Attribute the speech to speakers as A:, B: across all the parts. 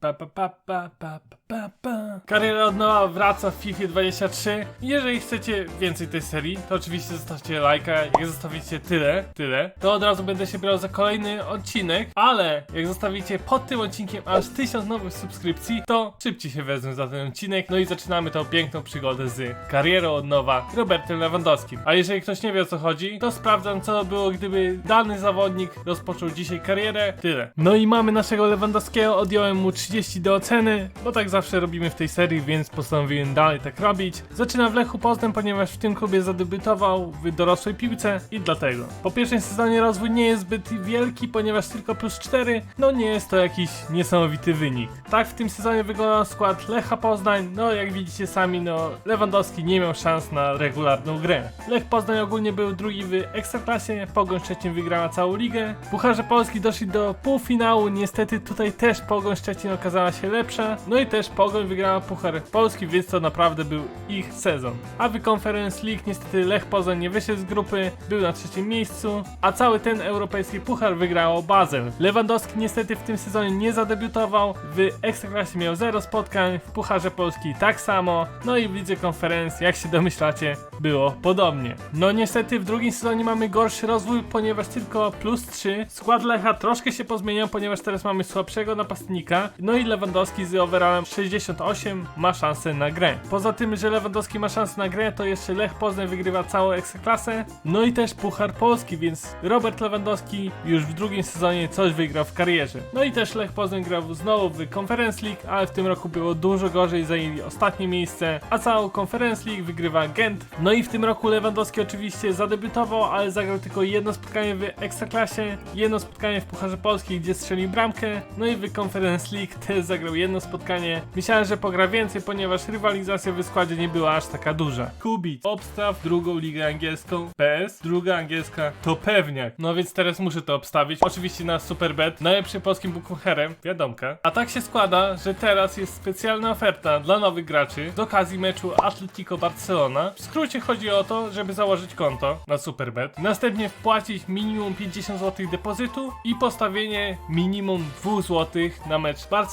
A: Pa, pa, pa, pa, pa, pa, pa. Kariera od nowa wraca w FIFA 23. Jeżeli chcecie więcej tej serii, to oczywiście zostawcie lajka. Jak zostawicie tyle, tyle, to od razu będę się brał za kolejny odcinek. Ale jak zostawicie pod tym odcinkiem aż 1000 nowych subskrypcji, to szybciej się wezmę za ten odcinek. No i zaczynamy tą piękną przygodę z karierą od nowa Robertem Lewandowskim. A jeżeli ktoś nie wie o co chodzi, to sprawdzam co było, gdyby dany zawodnik rozpoczął dzisiaj karierę. Tyle. No i mamy naszego Lewandowskiego, odjąłem mu 30 do oceny, bo tak zawsze robimy w tej serii, więc postanowiłem dalej tak robić. Zaczyna w Lechu Poznań, ponieważ w tym klubie zadebiutował w dorosłej piłce i dlatego. Po pierwszym sezonie rozwój nie jest zbyt wielki, ponieważ tylko plus 4, no nie jest to jakiś niesamowity wynik. Tak w tym sezonie wyglądał skład Lecha Poznań, no jak widzicie sami, no Lewandowski nie miał szans na regularną grę. Lech Poznań ogólnie był drugi w Ekstraklasie, Pogoń Szczecin wygrała całą ligę. Pucharze Polski doszli do półfinału, niestety tutaj też Pogoń Szczecin okazała się lepsza, no i też Pogoń wygrała Puchar Polski, więc to naprawdę był ich sezon. A w Conference League niestety Lech Poznań nie wyszedł z grupy, był na trzecim miejscu, a cały ten europejski puchar wygrało Basel. Lewandowski niestety w tym sezonie nie zadebiutował, w Ekstraklasie miał 0 spotkań, w Pucharze Polski tak samo, no i w Lidze Konferencji, jak się domyślacie, było podobnie. No niestety w drugim sezonie mamy gorszy rozwój, ponieważ tylko plus 3. Skład Lecha troszkę się pozmieniał, ponieważ teraz mamy słabszego napastnika, no i Lewandowski z overallem 68 ma szansę na grę. Poza tym, że Lewandowski ma szansę na grę, to jeszcze Lech Poznań wygrywa całą Ekstraklasę, no i też Puchar Polski, więc Robert Lewandowski już w drugim sezonie coś wygrał w karierze. No i też Lech Poznań grał znowu w Conference League, ale w tym roku było dużo gorzej, zajęli ostatnie miejsce, a całą Conference League wygrywa Gent. No i w tym roku Lewandowski oczywiście zadebiutował, ale zagrał tylko jedno spotkanie w Ekstraklasie, jedno spotkanie w Pucharze Polski, gdzie strzelił bramkę, no i w Conference League też zagrał jedno spotkanie. Myślałem, że pogra więcej, ponieważ rywalizacja w składzie nie była aż taka duża. Kubic, obstaw drugą ligę angielską, PS, druga angielska to pewniak. No więc teraz muszę to obstawić. Oczywiście na Superbet, najlepszym polskim bookmacherem, wiadomka. A tak się składa, że teraz jest specjalna oferta dla nowych graczy z okazji meczu Atletico Barcelona. W skrócie chodzi o to, żeby założyć konto na Superbet, następnie wpłacić minimum 50 zł depozytu i postawienie minimum 2 zł na mecz Barcelona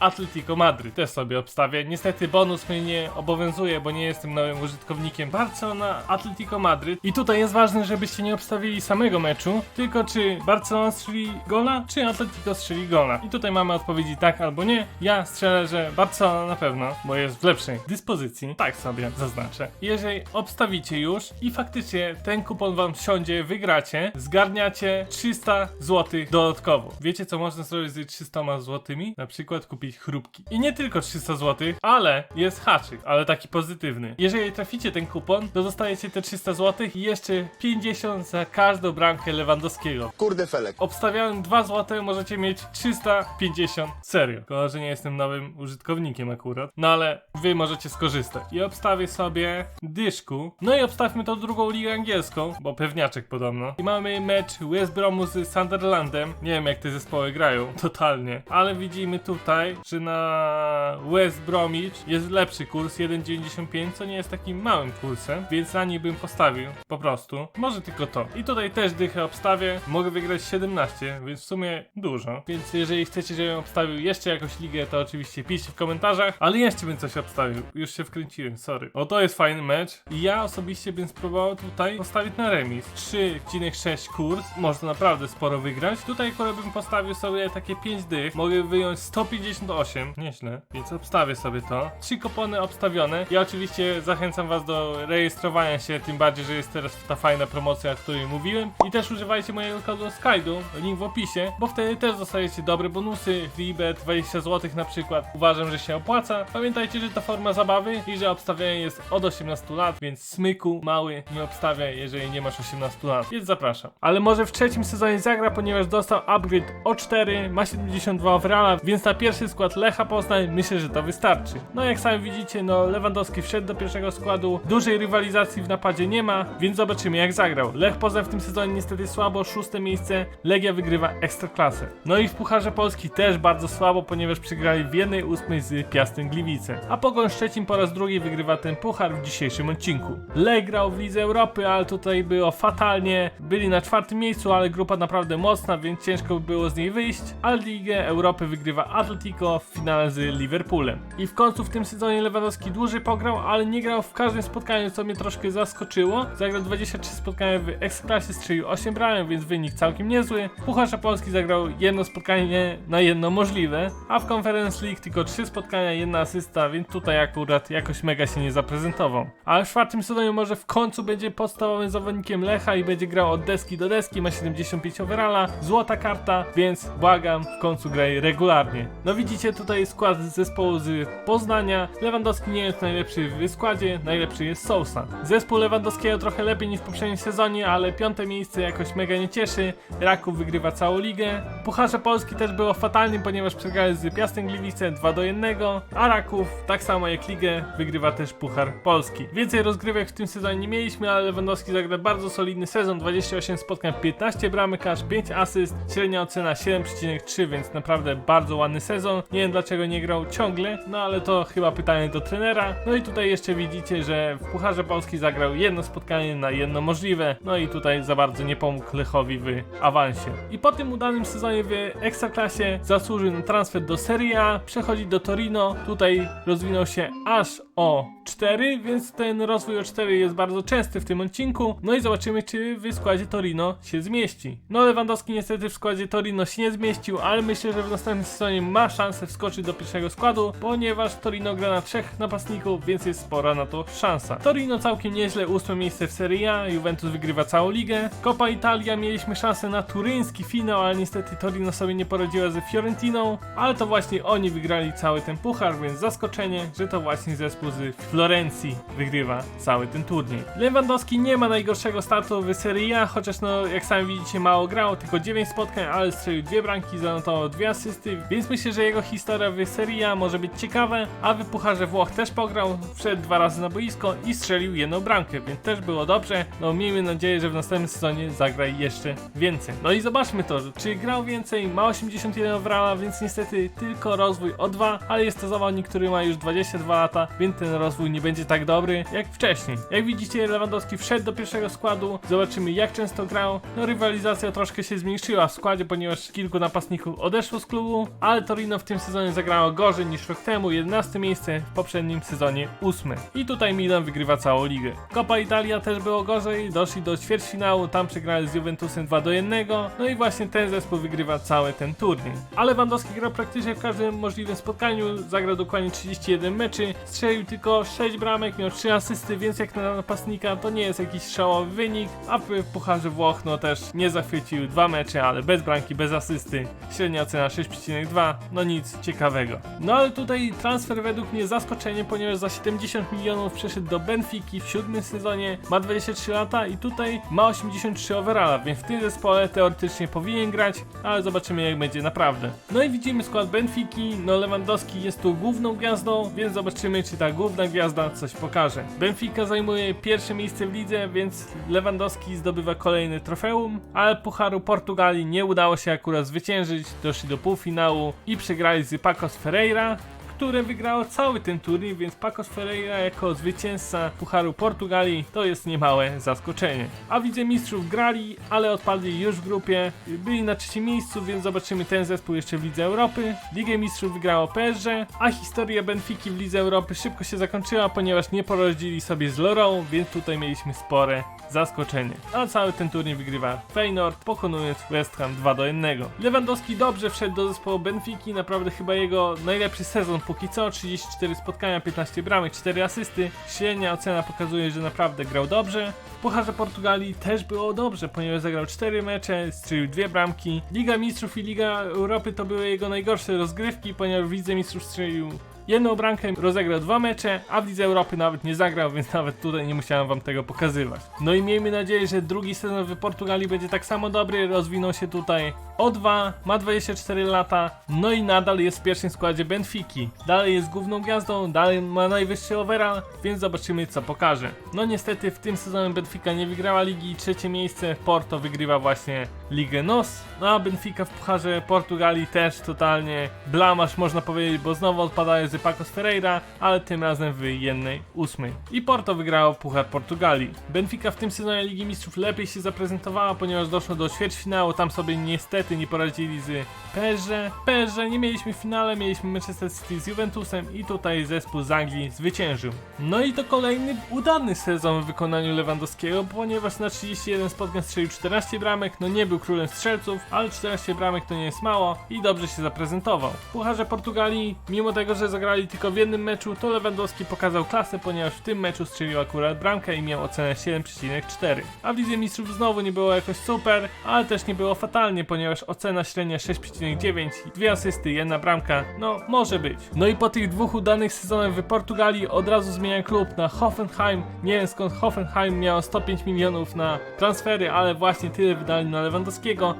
A: Atletico Madryt. Też sobie obstawię. Niestety bonus mnie nie obowiązuje, bo nie jestem nowym użytkownikiem Barcelona Atletico Madryt. I tutaj jest ważne, żebyście nie obstawili samego meczu, tylko czy Barcelona strzeli gola, czy Atletico strzeli gola. I tutaj mamy odpowiedzi tak albo nie. Ja strzelę, że Barcelona na pewno, bo jest w lepszej dyspozycji. Tak sobie zaznaczę. Jeżeli obstawicie już i faktycznie ten kupon wam siądzie, wygracie, zgarniacie 300 zł dodatkowo. Wiecie co można zrobić z 300 złotymi? Na przykład kupić chrupki. I nie tylko 300 zł, ale jest haczyk, ale taki pozytywny. Jeżeli traficie ten kupon, to dostajecie te 300 zł i jeszcze 50 za każdą bramkę Lewandowskiego.
B: Kurde Felek.
A: Obstawiałem 2 zł, możecie mieć 350. Serio. Tylko, że nie jestem nowym użytkownikiem akurat. No ale wy możecie skorzystać. I obstawię sobie dyszku. No i obstawmy tą drugą ligę angielską, bo pewniaczek podobno. I mamy mecz West Bromu z Sunderlandem. Nie wiem jak te zespoły grają, totalnie. Ale widzimy tutaj, że na West Bromwich jest lepszy kurs 1,95, co nie jest takim małym kursem, więc na niej bym postawił po prostu. Może tylko to. I tutaj też dychę obstawię. Mogę wygrać 17, więc w sumie dużo. Więc jeżeli chcecie, żebym obstawił jeszcze jakąś ligę, to oczywiście piszcie w komentarzach. Ale jeszcze bym coś obstawił. Już się wkręciłem, sorry. O, to jest fajny mecz. I ja osobiście bym spróbował tutaj postawić na remis. 3,6 kurs. Można naprawdę sporo wygrać. Tutaj akurat bym postawił sobie takie 5 dych. Mogę wyjąć 158. Nieźle. Więc obstawię sobie to. Trzy kopony obstawione. Ja oczywiście zachęcam was do rejestrowania się, tym bardziej, że jest teraz ta fajna promocja, o której mówiłem. I też używajcie mojego kodu Skydu, link w opisie, bo wtedy też dostajecie dobre bonusy. Freebet 20 zł na przykład. Uważam, że się opłaca. Pamiętajcie, że to forma zabawy i że obstawianie jest od 18 lat, więc smyku mały nie obstawiaj, jeżeli nie masz 18 lat. Więc zapraszam. Ale może w trzecim sezonie zagra, ponieważ dostał upgrade o 4, ma 72 overalla, więc na pierwszy skład Lecha Poznań myślę, że to wystarczy. No jak sami widzicie, no Lewandowski wszedł do pierwszego składu, dużej rywalizacji w napadzie nie ma, więc zobaczymy jak zagrał. Lech Poznań w tym sezonie niestety słabo, szóste miejsce, Legia wygrywa ekstraklasę. No i w Pucharze Polski też bardzo słabo, ponieważ przegrali w jednej ósmej z Piastem Gliwice. A Pogoń Szczecin po raz drugi wygrywa ten puchar w dzisiejszym odcinku. Lech grał w Lidze Europy, ale tutaj było fatalnie. Byli na czwartym miejscu, ale grupa naprawdę mocna, więc ciężko by było z niej wyjść. A Ligę Europy wygrywa wygrywa Atletico w finale z Liverpoolem. I w końcu w tym sezonie Lewandowski dłużej pograł, ale nie grał w każdym spotkaniu, co mnie troszkę zaskoczyło. Zagrał 23 spotkania w Ekstraklasie, strzelił 8 bramek, więc wynik całkiem niezły. W Pucharze Polski zagrał jedno spotkanie na jedno możliwe, a w Conference League tylko 3 spotkania, jedna asysta, więc tutaj akurat jakoś mega się nie zaprezentował. Ale w czwartym sezonie może w końcu będzie podstawowym zawodnikiem Lecha i będzie grał od deski do deski, ma 75 overalla, złota karta, więc błagam, w końcu graj regularnie. No widzicie tutaj skład zespołu z Poznania. Lewandowski nie jest najlepszy w składzie, najlepszy jest Sousa. Zespół Lewandowskiego trochę lepiej niż w poprzednim sezonie, ale piąte miejsce jakoś mega nie cieszy. Raków wygrywa całą ligę. Pucharze Polski też było fatalnym, ponieważ przegrali z Piastem Gliwice 2 do 1, a Raków, tak samo jak ligę, wygrywa też Puchar Polski. Więcej rozgrywek w tym sezonie nie mieliśmy, ale Lewandowski zagra bardzo solidny sezon, 28 spotkań, 15 bramek, aż 5 asyst, średnia ocena 7,3, więc naprawdę bardzo ładny sezon. Nie wiem dlaczego nie grał ciągle, no ale to chyba pytanie do trenera. No i tutaj jeszcze widzicie, że w Pucharze Polski zagrał jedno spotkanie na jedno możliwe, no i tutaj za bardzo nie pomógł Lechowi w awansie. I po tym udanym sezonie w Ekstraklasie zasłużył na transfer do Serie A, przechodzi do Torino, tutaj rozwinął się aż o 4, więc ten rozwój o 4 jest bardzo częsty w tym odcinku. No i zobaczymy, czy w składzie Torino się zmieści. No Lewandowski niestety w składzie Torino się nie zmieścił, ale myślę, że w następnym sezonie ma szansę wskoczyć do pierwszego składu, ponieważ Torino gra na trzech napastników, więc jest spora na to szansa. Torino całkiem nieźle, ósme miejsce w Serie A, Juventus wygrywa całą ligę. Coppa Italia mieliśmy szansę na turyński finał, ale niestety Torino sobie nie poradziła ze Fiorentiną, ale to właśnie oni wygrali cały ten puchar, więc zaskoczenie, że to właśnie zespół z Florencji wygrywa cały ten turniej. Lewandowski nie ma najgorszego startu w Serie A, chociaż no jak sami widzicie mało grał, tylko 9 spotkań, ale strzelił dwie bramki, zanotował dwie asysty, więc myślę, że jego historia w Serie A może być ciekawe, a w Pucharze Włoch też pograł, wszedł dwa razy na boisko i strzelił jedną bramkę, więc też było dobrze. No miejmy nadzieję, że w następnym sezonie zagra jeszcze więcej. No i zobaczmy to, czy grał więcej, ma 81 overalla, więc niestety tylko rozwój o 2, ale jest to zawodnik, który ma już 22 lata, więc ten rozwój nie będzie tak dobry jak wcześniej. Jak widzicie, Lewandowski wszedł do pierwszego składu, zobaczymy jak często grał. No rywalizacja troszkę się zmniejszyła w składzie, ponieważ kilku napastników odeszło z klubu, ale Torino w tym sezonie zagrało gorzej niż rok temu, 11 miejsce, w poprzednim sezonie 8. I tutaj Milan wygrywa całą ligę. Coppa Italia też było gorzej, doszli do ćwierćfinału, tam przegrali z Juventusem 2 do 1, no i właśnie ten zespół wygrywa cały ten turniej. Ale Lewandowski grał praktycznie w każdym możliwym spotkaniu, zagrał dokładnie 31 meczy, strzelił tylko 6 bramek, miał 3 asysty, więc jak na napastnika to nie jest jakiś szałowy wynik, a w Pucharze Włoch no też nie zachwycił 2 mecze, ale bez bramki, bez asysty, średnia ocena 6,2, no nic ciekawego. No ale tutaj transfer według mnie zaskoczenie, ponieważ za 70 milionów przeszedł do Benfiki w siódmym sezonie, ma 23 lata i tutaj ma 83 overalla, więc w tym zespole teoretycznie powinien grać, ale zobaczymy jak będzie naprawdę. No i widzimy skład Benfiki, no Lewandowski jest tu główną gwiazdą, więc zobaczymy czy główna gwiazda coś pokaże. Benfica zajmuje pierwsze miejsce w lidze, więc Lewandowski zdobywa kolejny trofeum, ale Pucharu Portugalii nie udało się akurat zwyciężyć, doszli do półfinału i przegrali z Pacos Ferreira, które wygrało cały ten turniej, więc Pacos Ferreira jako zwycięzca Pucharu Portugalii to jest niemałe zaskoczenie. A widzę mistrzów grali, ale odpadli już w grupie, byli na trzecim miejscu, więc zobaczymy ten zespół jeszcze w Lidze Europy. Ligę Mistrzów wygrało PSG, a historia Benfiki w Lidze Europy szybko się zakończyła, ponieważ nie poradzili sobie z Lorą, więc tutaj mieliśmy spore zaskoczenie. A cały ten turniej wygrywa Feyenoord, pokonując West Ham 2 do 1. Lewandowski dobrze wszedł do zespołu Benfiki, naprawdę chyba jego najlepszy sezon póki co, 34 spotkania, 15 bramek, 4 asysty. Średnia ocena pokazuje, że naprawdę grał dobrze. W Pucharze Portugalii też było dobrze, ponieważ zagrał 4 mecze, strzelił 2 bramki. Liga Mistrzów i Liga Europy to były jego najgorsze rozgrywki, ponieważ w Lidze Mistrzów strzelił jedną bramkę, rozegrał dwa mecze, a w Lidze Europy nawet nie zagrał, więc nawet tutaj nie musiałem wam tego pokazywać. No i miejmy nadzieję, że drugi sezon w Portugalii będzie tak samo dobry, rozwinął się tutaj o 2, ma 24 lata, no i nadal jest w pierwszym składzie Benfiki. Dalej jest główną gwiazdą, dalej ma najwyższy overall, więc zobaczymy co pokaże. No niestety w tym sezonie Benfica nie wygrała ligi, trzecie miejsce, Porto wygrywa właśnie Ligę NOS, no a Benfica w Pucharze Portugalii też totalnie blamasz można powiedzieć, bo znowu odpadają z Pacos Ferreira, ale tym razem w jednej ósmej. I Porto wygrało Puchar Portugalii. Benfica w tym sezonie Ligi Mistrzów lepiej się zaprezentowała, ponieważ doszło do ćwierćfinału, tam sobie niestety nie poradzili z PSG. PSG nie mieliśmy w finale, mieliśmy Manchester City z Juventusem i tutaj zespół z Anglii zwyciężył. No i to kolejny udany sezon w wykonaniu Lewandowskiego, ponieważ na 31 spotkań strzelił 14 bramek, no nie był królem strzelców, ale 14 bramek to nie jest mało i dobrze się zaprezentował. Pucharze Portugalii, mimo tego, że zagrali tylko w jednym meczu, to Lewandowski pokazał klasę, ponieważ w tym meczu strzelił akurat bramkę i miał ocenę 7,4. A w Lidze Mistrzów znowu nie było jakoś super, ale też nie było fatalnie, ponieważ ocena średnia 6,9, dwie asysty, jedna bramka, no może być. No i po tych dwóch udanych sezonach w Portugalii od razu zmienia klub na Hoffenheim. Nie wiem skąd Hoffenheim miał 105 milionów na transfery, ale właśnie tyle wydali na Lewandowskiego.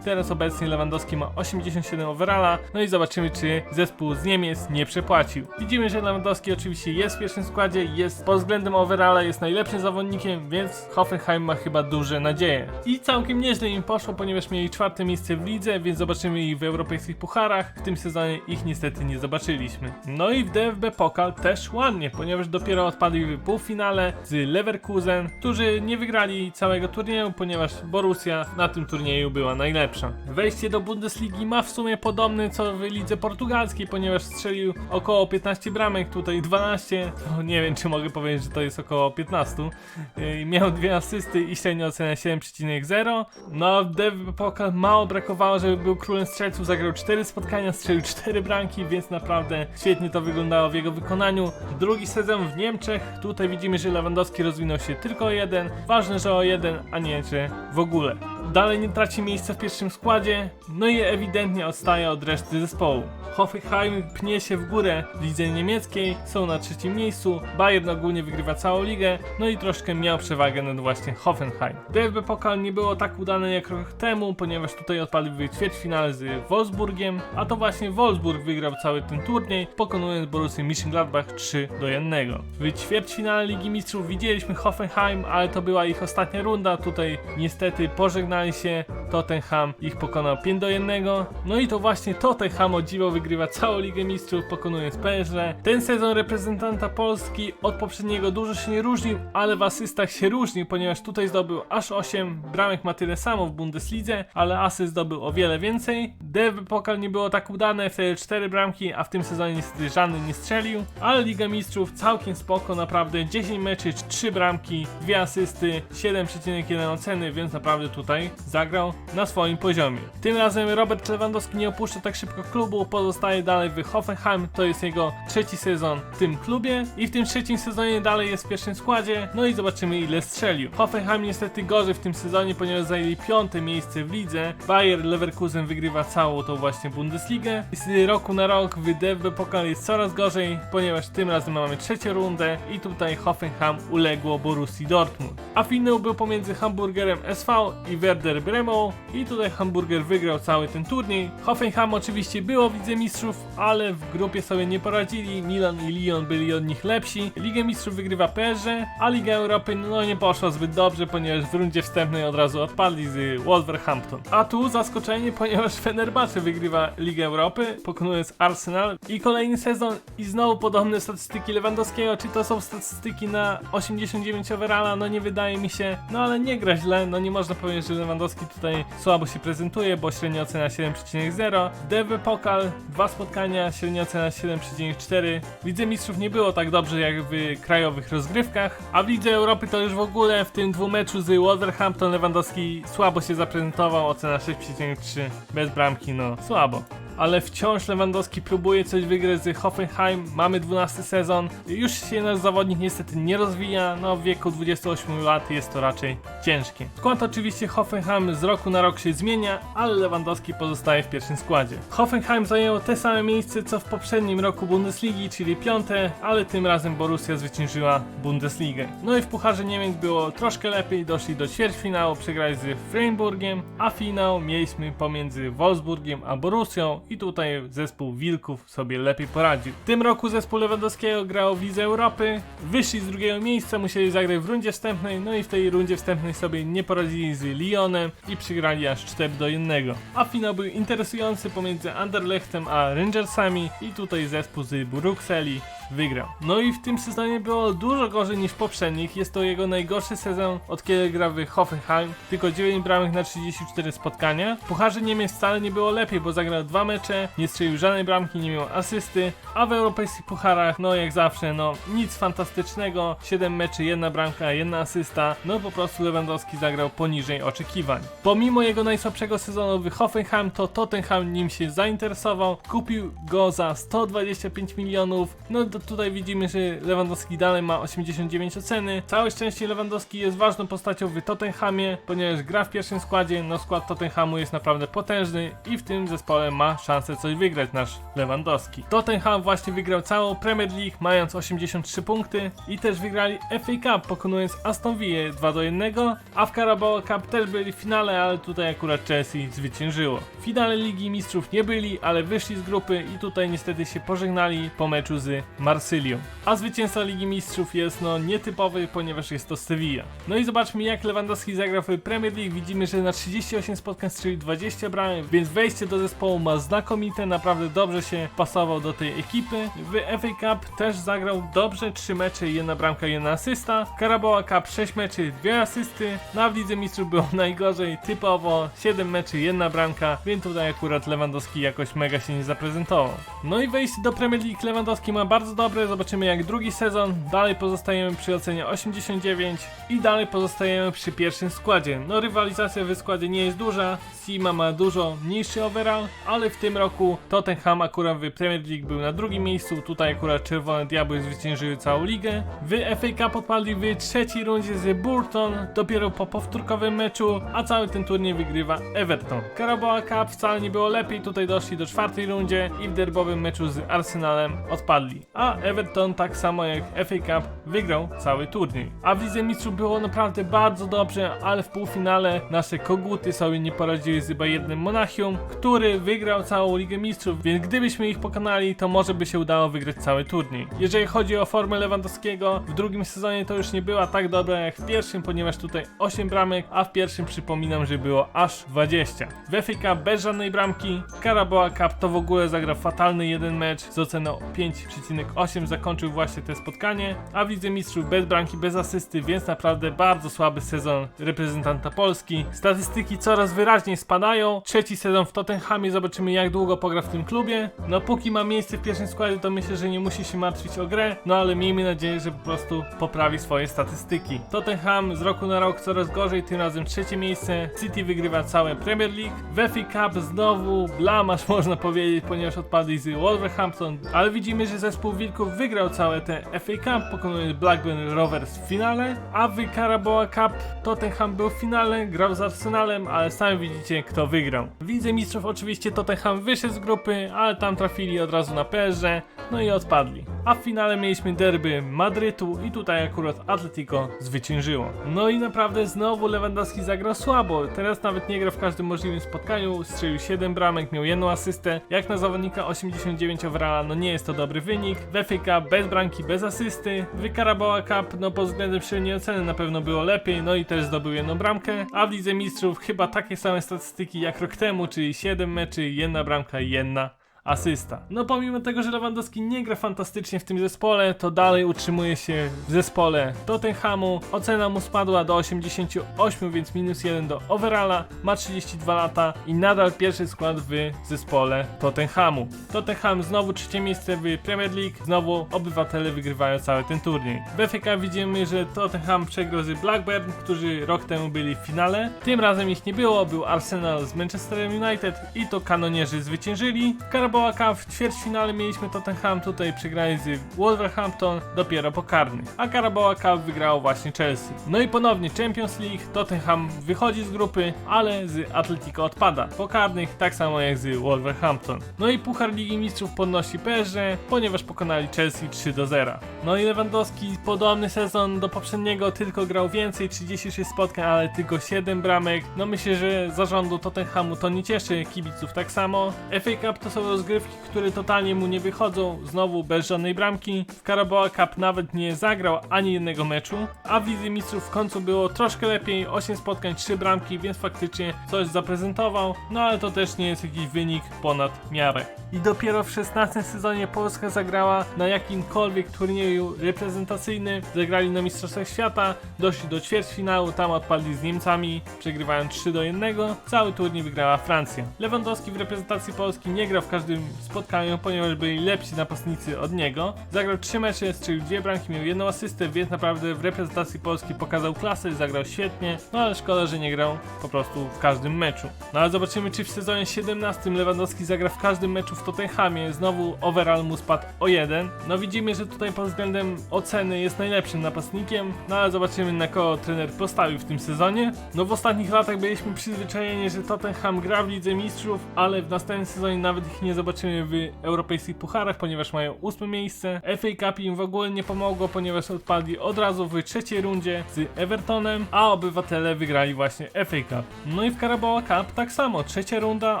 A: Teraz obecnie Lewandowski ma 87 overalla, no i zobaczymy czy zespół z Niemiec nie przepłacił. Widzimy, że Lewandowski oczywiście jest w pierwszym składzie, jest pod względem overalla, jest najlepszym zawodnikiem, więc Hoffenheim ma chyba duże nadzieje. I całkiem nieźle im poszło, ponieważ mieli czwarte miejsce w lidze, więc zobaczymy ich w europejskich pucharach. W tym sezonie ich niestety nie zobaczyliśmy. No i w DFB Pokal też ładnie, ponieważ dopiero odpadli w półfinale z Leverkusen, którzy nie wygrali całego turnieju, ponieważ Borussia na tym turnieju była najlepsza. Wejście do Bundesligi ma w sumie podobne co w lidze portugalskiej, ponieważ strzelił około 15 bramek, tutaj 12, to nie wiem czy mogę powiedzieć, że to jest około 15. Yy, Miał dwie asysty i średnio ocenę 7,0. No DFB Pokal mało brakowało, żeby był królem strzelców, zagrał 4 spotkania, strzelił 4 bramki, więc naprawdę świetnie to wyglądało w jego wykonaniu. Drugi sezon w Niemczech, tutaj widzimy, że Lewandowski rozwinął się tylko o jeden. Ważne, że o jeden, a nie, że w ogóle. Dalej nie traci miejsca w pierwszym składzie, no i ewidentnie odstaje od reszty zespołu. Hoffenheim pnie się w górę w lidze niemieckiej, są na trzecim miejscu, Bayern ogólnie wygrywa całą ligę, no i troszkę miał przewagę nad właśnie Hoffenheim. DFB Pokal nie było tak udane jak rok temu, ponieważ tutaj odpadli w ćwierćfinale z Wolfsburgiem, a to właśnie Wolfsburg wygrał cały ten turniej, pokonując Borussię Mönchengladbach 3 do 1. W ćwierćfinale Ligi Mistrzów widzieliśmy Hoffenheim, ale to była ich ostatnia runda, tutaj niestety pożegnali się, Tottenham ich pokonał 5 do 1, no i to właśnie Tottenham o dziwo wygrywa całą Ligę Mistrzów, pokonując PSG. Ten sezon reprezentanta Polski od poprzedniego dużo się nie różnił, ale w asystach się różnił, ponieważ tutaj zdobył aż 8 bramek ma tyle samo w Bundeslidze, ale asyst zdobył o wiele więcej. DFB Pokal nie było tak udane, wtedy 4 bramki, a w tym sezonie niestety żadny nie strzelił, ale Liga Mistrzów całkiem spoko, naprawdę 10 meczy, 3 bramki, 2 asysty, 7,1 oceny, więc naprawdę tutaj zagrał na swoim poziomie. Tym razem Robert Lewandowski nie opuszcza tak szybko klubu, pozostaje dalej w Hoffenheim, to jest jego trzeci sezon w tym klubie i w tym trzecim sezonie dalej jest w pierwszym składzie, no i zobaczymy ile strzelił. Hoffenheim niestety gorzej w tym sezonie, ponieważ zajęli piąte miejsce w lidze, Bayer Leverkusen wygrywa całą tą właśnie Bundesligę i z roku na rok w DFB Pokal jest coraz gorzej, ponieważ tym razem mamy trzecią rundę i tutaj Hoffenheim uległo Borussii Dortmund. A finał był pomiędzy Hamburgerem SV i Werder Bremą i tutaj Hamburger wygrał cały ten turniej. Hoffenheim oczywiście było w Lidze Mistrzów, ale w grupie sobie nie poradzili. Milan i Lyon byli od nich lepsi. Ligę Mistrzów wygrywa PSG, a Liga Europy no nie poszła zbyt dobrze, ponieważ w rundzie wstępnej od razu odpadli z Wolverhampton. A tu zaskoczenie, ponieważ Fenerbahce wygrywa Ligę Europy, pokonując Arsenal i kolejny sezon i znowu podobne statystyki Lewandowskiego. Czy to są statystyki na 89 overalla? No nie wydaje mi się, no ale nie gra źle, no nie można powiedzieć, że Lewandowski tutaj słabo się prezentuje, bo średnia ocena 7,0. DB Pokal, dwa spotkania, średnia ocena 7,4. W Lidze Mistrzów nie było tak dobrze jak w krajowych rozgrywkach, a w Lidze Europy to już w ogóle w tym dwumeczu z Wolverhampton Lewandowski słabo się zaprezentował, ocena 6,3 bez bramki, no słabo ale wciąż Lewandowski próbuje coś wygrać z Hoffenheim. Mamy 12 sezon. Już się nasz zawodnik niestety nie rozwija. No w wieku 28 lat jest to raczej ciężkie. Skład oczywiście Hoffenheim z roku na rok się zmienia, ale Lewandowski pozostaje w pierwszym składzie. Hoffenheim zajęło te same miejsce co w poprzednim roku Bundesligi, czyli piąte, ale tym razem Borussia zwyciężyła Bundesligę. No i w Pucharze Niemiec było troszkę lepiej, doszli do ćwierćfinału, przegrali z Freiburgiem, a finał mieliśmy pomiędzy Wolfsburgiem a Borussią i tutaj zespół Wilków sobie lepiej poradził. W tym roku zespół Lewandowskiego grał w Lidze Europy, wyszli z drugiego miejsca, musieli zagrać w rundzie wstępnej, no i w tej rundzie wstępnej sobie nie poradzili z Lyonem i przegrali aż 4 do 1. A finał był interesujący pomiędzy Anderlechtem a Rangersami i tutaj zespół z Brukseli wygrał. No i w tym sezonie było dużo gorzej niż poprzednich. Jest to jego najgorszy sezon od kiedy gra w Hoffenheim. Tylko 9 bramek na 34 spotkania. W Pucharze Niemiec wcale nie było lepiej, bo zagrał dwa mecze, nie strzelił żadnej bramki, nie miał asysty. A w europejskich pucharach, no jak zawsze, no nic fantastycznego. 7 meczy, jedna bramka, jedna asysta. No po prostu Lewandowski zagrał poniżej oczekiwań. Pomimo jego najsłabszego sezonu w Hoffenheim, to Tottenham nim się zainteresował. Kupił go za 125 milionów. No tutaj widzimy, że Lewandowski dalej ma 89 oceny. Całe szczęście Lewandowski jest ważną postacią w Tottenhamie, ponieważ gra w pierwszym składzie. No skład Tottenhamu jest naprawdę potężny i w tym zespole ma szansę coś wygrać nasz Lewandowski. Tottenham właśnie wygrał całą Premier League mając 83 punkty i też wygrali FA Cup pokonując Aston Villa 2 do 1, a w Carabao Cup też byli w finale, ale tutaj akurat Chelsea zwyciężyło. W finale Ligi Mistrzów nie byli, ale wyszli z grupy i tutaj niestety się pożegnali po meczu z Marsylią. A zwycięzca Ligi Mistrzów jest no nietypowy, ponieważ jest to Sevilla. No i zobaczmy jak Lewandowski zagrał w Premier League. Widzimy, że na 38 spotkań strzelił 20 bramek, więc wejście do zespołu ma znakomite, naprawdę dobrze się pasował do tej ekipy. W FA Cup też zagrał dobrze, 3 mecze, jedna bramka, jedna asysta. Carabao Cup 6 meczy, 2 asysty. Na Lidze Mistrzów było najgorzej, typowo 7 meczy, jedna bramka, więc tutaj akurat Lewandowski jakoś mega się nie zaprezentował. No i wejście do Premier League Lewandowski ma bardzo dobre, zobaczymy jak drugi sezon. Dalej pozostajemy przy ocenie 89 i dalej pozostajemy przy pierwszym składzie. No rywalizacja w składzie nie jest duża, Sima ma dużo niższy overall, ale w tym roku Tottenham akurat w Premier League był na drugim miejscu, tutaj akurat Czerwone Diabły zwyciężyły całą ligę. W FA Cup odpadli w trzeciej rundzie z Burton, dopiero po powtórkowym meczu, a cały ten turniej wygrywa Everton. Carabao Cup wcale nie było lepiej, tutaj doszli do czwartej rundzie i w derbowym meczu z Arsenalem odpadli. A Everton tak samo jak FA Cup wygrał cały turniej. A w Lidze Mistrzów było naprawdę bardzo dobrze, ale w półfinale nasze koguty sobie nie poradziły z jednym Monachium, który wygrał całą Ligę Mistrzów, więc gdybyśmy ich pokonali, to może by się udało wygrać cały turniej. Jeżeli chodzi o formę Lewandowskiego, w drugim sezonie to już nie była tak dobra jak w pierwszym, ponieważ tutaj 8 bramek, a w pierwszym przypominam, że było aż 20. W Cup bez żadnej bramki, Carabao Cup to w ogóle zagrał fatalny jeden mecz z oceną 5,8 zakończył właśnie te spotkanie, a w Lidze Mistrzów bez bramki, bez asysty, więc naprawdę bardzo słaby sezon reprezentanta Polski. Statystyki coraz wyraźniej spadają. Trzeci sezon w Tottenhamie, zobaczymy jak długo pogra w tym klubie. No póki ma miejsce w pierwszym składzie, to myślę, że nie musi się martwić o grę, no ale miejmy nadzieję, że po prostu poprawi swoje statystyki. Tottenham z roku na rok coraz gorzej, tym razem trzecie miejsce. City wygrywa całe Premier League. W FA Cup znowu blamasz można powiedzieć, ponieważ odpadli z Wolverhampton, ale widzimy, że zespół Wilków wygrał całe te FA Cup, pokonując Blackburn Rovers w finale, a w Carabao Cup Tottenham był w finale, grał z Arsenalem, ale sami widzicie kto wygrał. W Lidze Mistrzów oczywiście Tottenham wyszedł z grupy, ale tam trafili od razu na PSG, no i odpadli. A w finale mieliśmy derby Madrytu i tutaj akurat Atletico zwyciężyło. No i naprawdę znowu Lewandowski zagrał słabo. Teraz nawet nie gra w każdym możliwym spotkaniu, strzelił 7 bramek, miał jedną asystę. Jak na zawodnika 89 overalla, no nie jest to dobry wynik. W FA Cup bez bramki, bez asysty. W Carabao Cup, no pod względem średniej oceny na pewno było lepiej, no i też zdobył jedną bramkę. A w Lidze Mistrzów chyba takie same statystyki jak rok temu, czyli 7 meczy, jedna bramka jedna asysta. No pomimo tego, że Lewandowski nie gra fantastycznie w tym zespole, to dalej utrzymuje się w zespole Tottenhamu. Ocena mu spadła do 88, więc minus 1 do overalla. Ma 32 lata i nadal pierwszy skład w zespole Tottenhamu. Tottenham znowu trzecie miejsce w Premier League, znowu obywatele wygrywają cały ten turniej. W Cup widzimy, że Tottenham przegrał z Blackburn, którzy rok temu byli w finale. Tym razem ich nie było, był Arsenal z Manchesterem United i to kanonierzy zwyciężyli. Cup w ćwierćfinale mieliśmy Tottenham, tutaj przegrali z Wolverhampton dopiero po karnych, a Carabao Cup wygrało właśnie Chelsea. No i ponownie Champions League, Tottenham wychodzi z grupy, ale z Atletico odpada po karnych, tak samo jak z Wolverhampton. No i Puchar Ligi Mistrzów podnosi PSG, ponieważ pokonali Chelsea 3 do 0. No i Lewandowski podobny sezon do poprzedniego, tylko grał więcej, 36 spotkań, ale tylko 7 bramek. No myślę, że zarządu Tottenhamu to nie cieszy, kibiców tak samo. FA Cup to są rozgrywki, które totalnie mu nie wychodzą, znowu bez żadnej bramki. W Carabao Cup nawet nie zagrał ani jednego meczu, a w Lidze Mistrzów w końcu było troszkę lepiej, 8 spotkań, 3 bramki, więc faktycznie coś zaprezentował, no ale to też nie jest jakiś wynik ponad miarę. I dopiero w 16 sezonie Polska zagrała na jakimkolwiek turnieju reprezentacyjnym, zagrali na Mistrzostwach Świata, doszli do ćwierćfinału, tam odpadli z Niemcami, przegrywając 3 do 1, cały turniej wygrała Francja. Lewandowski w reprezentacji Polski nie grał w każdym spotkaniu, ponieważ byli lepsi napastnicy od niego. Zagrał 3 mecze, strzelił 2 bramki, miał jedną asystę, więc naprawdę w reprezentacji Polski pokazał klasę, zagrał świetnie, no ale szkoda, że nie grał po prostu w każdym meczu. No ale zobaczymy, czy w sezonie 17 Lewandowski zagra w każdym meczu w Tottenhamie. Znowu overall mu spadł o 1. No widzimy, że tutaj pod względem oceny jest najlepszym napastnikiem, no ale zobaczymy na kogo trener postawił w tym sezonie. No w ostatnich latach byliśmy przyzwyczajeni, że Tottenham gra w Lidze Mistrzów, ale w następnym sezonie nawet ich nie zobaczymy w europejskich pucharach, ponieważ mają ósme miejsce. FA Cup im w ogóle nie pomogło, ponieważ odpadli od razu w trzeciej rundzie z Evertonem, a obywatele wygrali właśnie FA Cup. No i w Carabao Cup tak samo, trzecia runda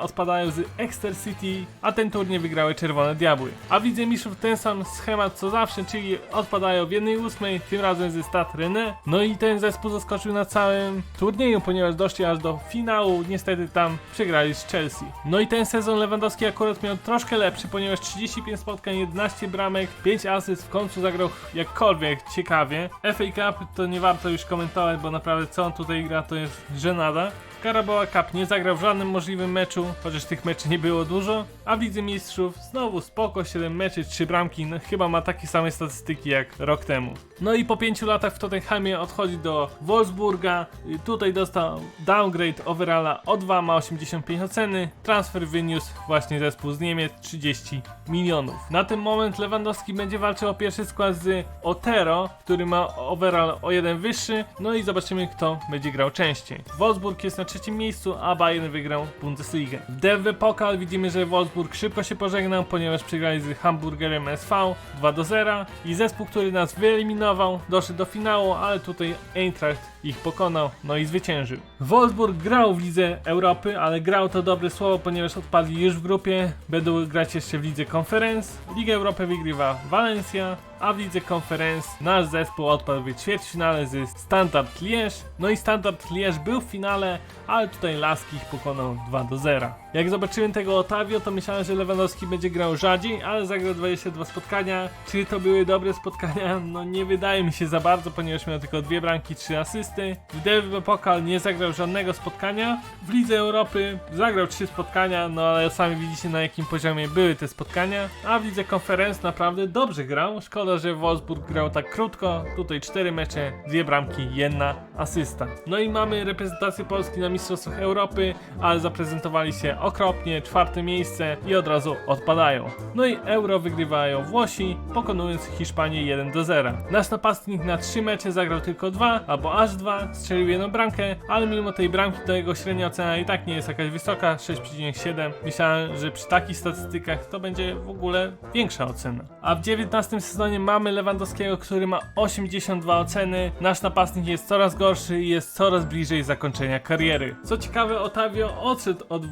A: odpadają z Exeter City, a ten turniej wygrały Czerwone Diabły. A w Lidze Mistrzów ten sam schemat co zawsze, czyli odpadają w jednej ósmej, tym razem ze Stade Rennes. No i ten zespół zaskoczył na całym turnieju, ponieważ doszli aż do finału, niestety tam przegrali z Chelsea. No i ten sezon Lewandowski akurat miał troszkę lepszy, ponieważ 35 spotkań, 11 bramek, 5 asyst, w końcu zagrał jakkolwiek ciekawie. FA Cup to nie warto już komentować, bo naprawdę co on tutaj gra to jest żenada. Carabao Cup nie zagrał w żadnym możliwym meczu, chociaż tych meczy nie było dużo, a w Lidze Mistrzów znowu spoko, 7 meczy, 3 bramki, no chyba ma takie same statystyki jak rok temu. No i po 5 latach w Tottenhamie odchodzi do Wolfsburga, tutaj dostał downgrade overalla o 2, ma 85 oceny, transfer wyniósł właśnie zespół z Niemiec 30 milionów. Na ten moment Lewandowski będzie walczył o pierwszy skład z Otero, który ma overall o jeden wyższy, no i zobaczymy kto będzie grał częściej. Wolfsburg jest na trzecim miejscu, a Bayern wygrał Bundesligę. W DFB Pokal widzimy, że Wolfsburg szybko się pożegnał, ponieważ przegrali z Hamburgerem SV 2 do 0 i zespół, który nas wyeliminował, doszedł do finału, ale tutaj Eintracht ich pokonał, no i zwyciężył. Wolfsburg grał w Lidze Europy, ale grał to dobre słowo, ponieważ odpadli już w grupie, będą grać jeszcze w Lidze Conference. Ligę Europy wygrywa Valencia, a w Lidze Conference nasz zespół odpadł w ćwierćfinale z Standard Liège. No i Standard Liège był w finale, ale tutaj Laski ich pokonał 2 do 0. Jak zobaczyłem tego Otavio, to myślałem, że Lewandowski będzie grał rzadziej, ale zagrał 22 spotkania. Czy to były dobre spotkania? No nie wydaje mi się za bardzo, ponieważ miał tylko dwie bramki, trzy asysty. W DFB Pokal nie zagrał żadnego spotkania. W Lidze Europy zagrał trzy spotkania, no ale sami widzicie na jakim poziomie były te spotkania. A w Lidze Conference naprawdę dobrze grał. Szkoda, że Wolfsburg grał tak krótko. Tutaj cztery mecze, dwie bramki, jedna asysta. No i mamy reprezentację Polski na Mistrzostwach Europy, ale zaprezentowali się okropnie, czwarte miejsce i od razu odpadają. No i Euro wygrywają Włosi, pokonując Hiszpanię 1 do 0. Nasz napastnik na trzy mecze zagrał tylko dwa, albo aż dwa, strzelił jedną bramkę, ale mimo tej bramki to jego średnia ocena i tak nie jest jakaś wysoka, 6,7. Myślałem, że przy takich statystykach to będzie w ogóle większa ocena. A w 19 sezonie mamy Lewandowskiego, który ma 82 oceny. Nasz napastnik jest coraz gorszy i jest coraz bliżej zakończenia kariery. Co ciekawe, Otavio odszedł od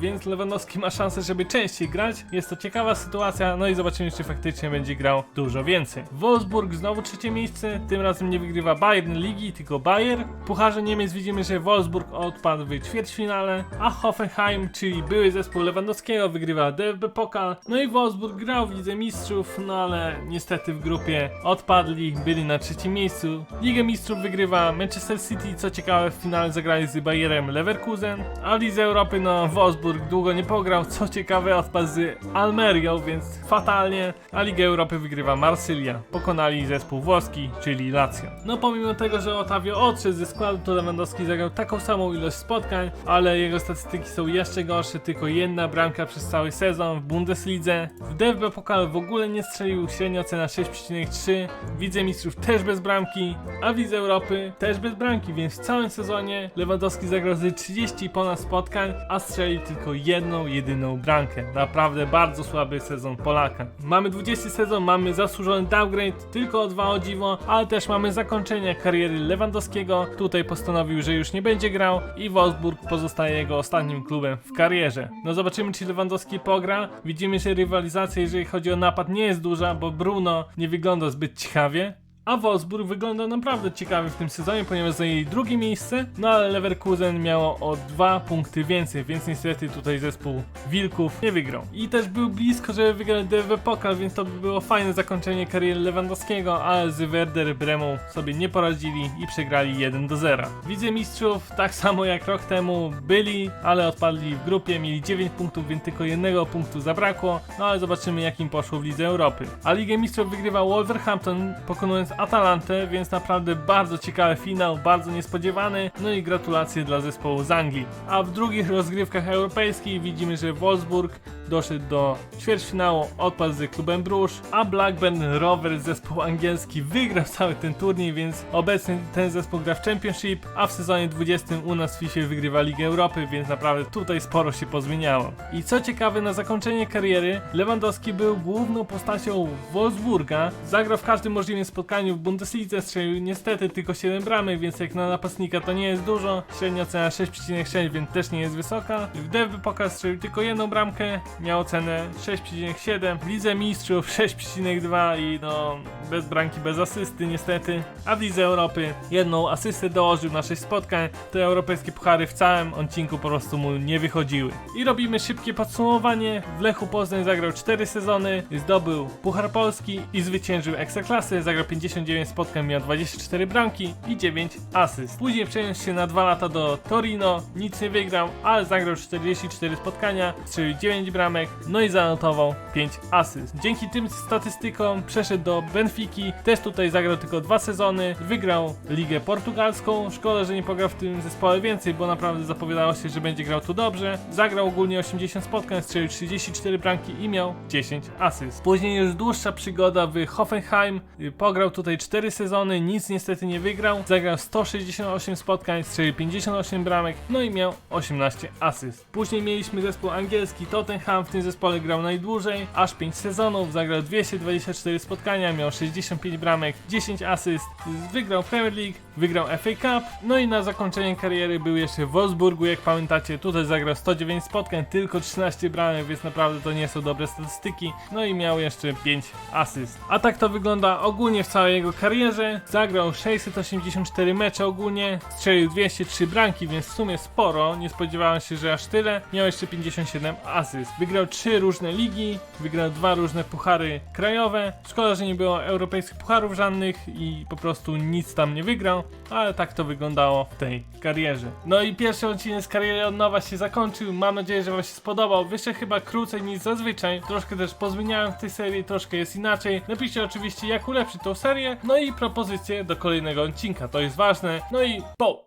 A: Więc Lewandowski ma szansę, żeby częściej grać. Jest to ciekawa sytuacja, no i zobaczymy, czy faktycznie będzie grał dużo więcej. Wolfsburg znowu trzecie miejsce, tym razem nie wygrywa Bayern Ligi, tylko Bayer. W Pucharze Niemiec widzimy, że Wolfsburg odpadł w ćwierćfinale, a Hoffenheim, czyli były zespół Lewandowskiego, wygrywa DFB Pokal. No i Wolfsburg grał w Lidze Mistrzów, no ale niestety w grupie odpadli, byli na trzecim miejscu. Ligę Mistrzów wygrywa Manchester City, co ciekawe w finale zagrali z Bayerem Leverkusen, a w Lidze Europy no Wisła Wolfsburg długo nie pograł, co ciekawe odpadł z Almerią, więc fatalnie, a Ligę Europy wygrywa Marsylia. Pokonali zespół włoski, czyli Lazio. No pomimo tego, że Otavio odszedł ze składu, to Lewandowski zagrał taką samą ilość spotkań, ale jego statystyki są jeszcze gorsze, tylko jedna bramka przez cały sezon w Bundeslidze. W DFB Pokal w ogóle nie strzelił, średnia ocena 6,3, Widze Mistrzów też bez bramki, a Widze Europy też bez bramki, więc w całym sezonie Lewandowski zagrał z 30 ponad spotkań, a strzelił tylko jedną, jedyną bramkę. Naprawdę bardzo słaby sezon Polaka. Mamy 20 sezon, mamy zasłużony downgrade, tylko o dwa o dziwo, ale też mamy zakończenie kariery Lewandowskiego. Tutaj postanowił, że już nie będzie grał i Wolfsburg pozostaje jego ostatnim klubem w karierze. No zobaczymy, czy Lewandowski pogra. Widzimy, że rywalizacja, jeżeli chodzi o napad, nie jest duża, bo Bruno nie wygląda zbyt ciekawie. A Wolfsburg wygląda naprawdę ciekawie w tym sezonie, ponieważ zajęli drugie miejsce, no ale Leverkusen miało o dwa punkty więcej, więc niestety tutaj zespół Wilków nie wygrał. I też był blisko, żeby wygrać DFB Pokal, więc to by było fajne zakończenie kariery Lewandowskiego, ale z Werder Bremą sobie nie poradzili i przegrali 1 do 0. Widzę mistrzów, tak samo jak rok temu byli, ale odpadli w grupie, mieli 9 punktów, więc tylko jednego punktu zabrakło, no ale zobaczymy jak im poszło w Lidze Europy. A Ligę Mistrzów wygrywa Wolverhampton, pokonując Atalantę, więc naprawdę bardzo ciekawy finał, bardzo niespodziewany, no i gratulacje dla zespołu z Anglii. A w drugich rozgrywkach europejskich widzimy, że Wolfsburg doszedł do ćwierćfinału, odpadł z klubem Brusz, a Blackburn Rovers, zespół angielski, wygrał cały ten turniej, więc obecnie ten zespół gra w Championship, a w sezonie 20 u nas w FIFA wygrywa Ligę Europy, więc naprawdę tutaj sporo się pozmieniało. I co ciekawe, na zakończenie kariery Lewandowski był główną postacią Wolfsburga, zagrał w każdym możliwym spotkaniu w Bundeslidze, strzelił niestety tylko 7 bramek, więc jak na napastnika to nie jest dużo, średnia ocena 6,6, więc też nie jest wysoka. W Derby Pokal strzelił tylko jedną bramkę, miał ocenę 6,7, w Lidze Mistrzów 6,2 i no bez bramki, bez asysty niestety, a w Lidze Europy jedną asystę dołożył na 6 spotkań, te europejskie puchary w całym odcinku po prostu mu nie wychodziły. I robimy szybkie podsumowanie, w Lechu Poznań zagrał 4 sezony, zdobył Puchar Polski i zwyciężył Ekstraklasy, zagrał 59 spotkań, miał 24 bramki i 9 asyst. Później przeniósł się na 2 lata do Torino, nic nie wygrał, ale zagrał 44 spotkania, strzelił 9 bramek, no i zanotował 5 asyst. Dzięki tym statystykom przeszedł do Benfiki, też tutaj zagrał tylko 2 sezony, wygrał Ligę Portugalską, szkoda, że nie pograł w tym zespole więcej, bo naprawdę zapowiadało się, że będzie grał tu dobrze. Zagrał ogólnie 80 spotkań, strzelił 34 bramki i miał 10 asyst. Później już dłuższa przygoda w Hoffenheim, y, pograł tutaj 4 sezony, nic niestety nie wygrał, zagrał 168 spotkań, strzelił 58 bramek, no i miał 18 asyst. Później mieliśmy zespół angielski Tottenham, w tym zespole grał najdłużej, aż 5 sezonów, zagrał 224 spotkania, miał 65 bramek, 10 asyst, wygrał Premier League, wygrał FA Cup, no i na zakończenie kariery był jeszcze w Wolfsburgu, jak pamiętacie, tutaj zagrał 109 spotkań, tylko 13 bramek, więc naprawdę to nie są dobre statystyki, no i miał jeszcze 5 asyst. A tak to wygląda ogólnie w całej jego karierze, zagrał 684 mecze ogólnie, strzelił 203 bramki, więc w sumie sporo, nie spodziewałem się, że aż tyle, miał jeszcze 57 asyst. Wygrał 3 różne ligi, wygrał dwa różne puchary krajowe, szkoda, że nie było europejskich pucharów żadnych i po prostu nic tam nie wygrał, ale tak to wyglądało w tej karierze. No i pierwszy odcinek z kariery od nowa się zakończył, mam nadzieję, że wam się spodobał, wyszedł chyba krócej niż zazwyczaj, troszkę też pozmieniałem w tej serii, troszkę jest inaczej, napiszcie oczywiście jak ulepszyć tą no i propozycje do kolejnego odcinka, to jest ważne, no i po!